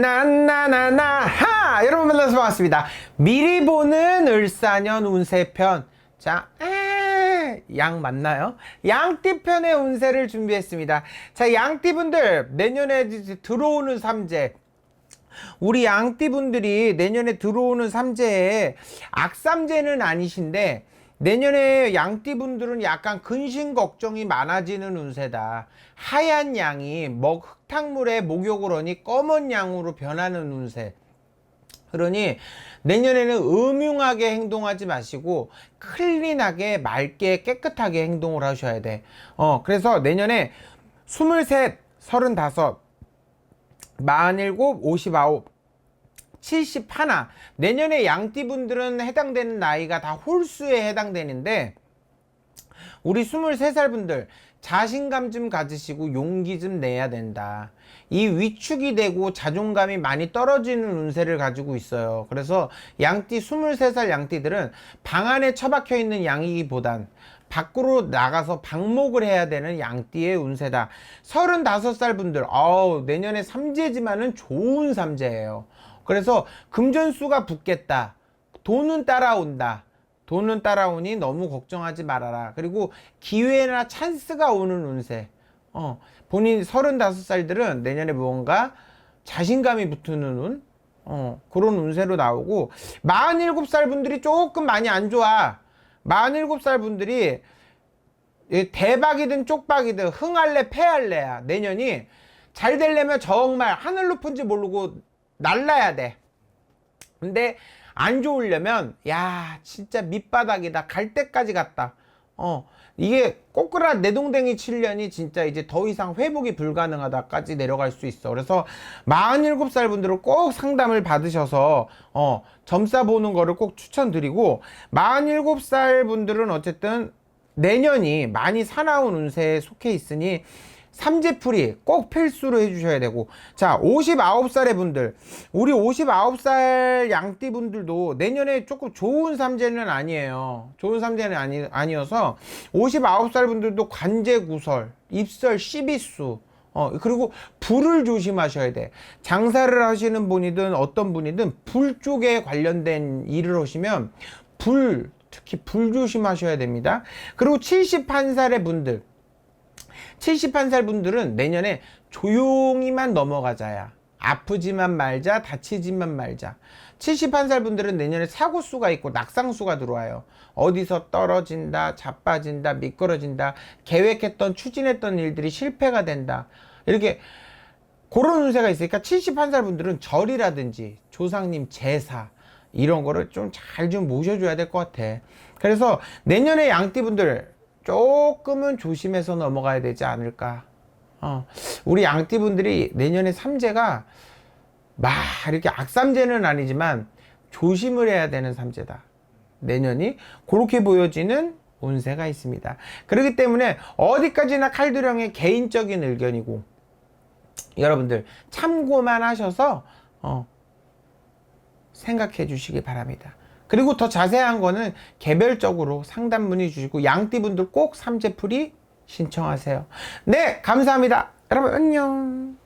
나나나나 하 여러분 만나서 반갑습니다 미리 보는 을사년 운세편 자, 에, 양 맞나요? 양띠편의 운세를 준비했습니다. 자, 양띠분들 내년에 들어오는 삼재 우리 양띠분들이 내년에 들어오는 삼재에 악삼재는 아니신데 내년에 양띠분들은 약간 근심 걱정이 많아지는 운세다. 하얀 양이 먹 흙탕물에 목욕을 하니 검은 양으로 변하는 운세. 그러니 내년에는 음흉하게 행동하지 마시고 클린하게 맑게 깨끗하게 행동을 하셔야 돼. 어, 그래서 내년에 23, 35, 47, 59, 71 내년에 양띠분들은 해당되는 나이가 다 홀수에 해당되는데 우리 23살 분들 자신감 좀 가지시고 용기 좀 내야 된다. 이 위축이 되고 자존감이 많이 떨어지는 운세를 가지고 있어요. 그래서 양띠 23살 양띠들은 방 안에 처박혀 있는 양이기보단 밖으로 나가서 방목을 해야 되는 양띠의 운세다. 35살 분들, 어우, 내년에 삼재지만은 좋은 삼재예요. 그래서 금전수가 붙겠다. 돈은 따라온다. 돈은 따라오니 너무 걱정하지 말아라. 그리고 기회나 찬스가 오는 운세. 어, 본인 35살들은 내년에 무언가 자신감이 붙는 운, 어, 그런 운세로 나오고, 47살 분들이 조금 많이 안 좋아. 47살 분들이 이 대박이든 쪽박이든 흥할래 패할래야. 내년이 잘 되려면 정말 하늘 높은지 모르고 날라야 돼. 근데 안 좋으려면 야 진짜 밑바닥이다. 갈 때까지 갔다. 어 이게 꼬꾸라 내동댕이 칠년이 진짜 이제 더 이상 회복이 불가능하다까지 내려갈 수 있어. 그래서 47살 분들은 꼭 상담을 받으셔서 어 점사 보는 거를 꼭 추천드리고 47살 분들은 어쨌든 내년이 많이 사나운 운세에 속해 있으니 삼재풀이 꼭 필수로 해주셔야 되고. 자 59살의 분들. 우리 59살 양띠 분들도 내년에 조금 좋은 삼재는 아니에요. 좋은 삼재는 아니, 아니어서 59살 분들도 관제구설 입설 시비수. 어 그리고 불을 조심하셔야 돼. 장사를 하시는 분이든 어떤 분이든 불 쪽에 관련된 일을 하시면 불 특히 불 조심하셔야 됩니다. 그리고 71살의 분들 71살 분들은 내년에 조용히만 넘어가자야. 아프지만 말자, 다치지만 말자. 71살 분들은 내년에 사고수가 있고 낙상수가 들어와요. 어디서 떨어진다, 자빠진다, 미끄러진다, 계획했던, 추진했던 일들이 실패가 된다. 이렇게 그런 운세가 있으니까 71살 분들은 절이라든지 조상님 제사, 이런 거를 좀 잘좀 모셔줘야 될 것 같아. 그래서 내년에 양띠분들 조금은 조심해서 넘어가야 되지 않을까. 어, 우리 양띠분들이 내년에 삼재가 막 이렇게 악삼재는 아니지만 조심을 해야 되는 삼재다. 내년이 그렇게 보여지는 운세가 있습니다. 그렇기 때문에 어디까지나 칼두령의 개인적인 의견이고 여러분들 참고만 하셔서 어, 생각해 주시기 바랍니다. 그리고 더 자세한 거는 개별적으로 상담 문의 주시고 양띠분들 꼭 삼재풀이 신청하세요. 네, 감사합니다. 여러분 안녕.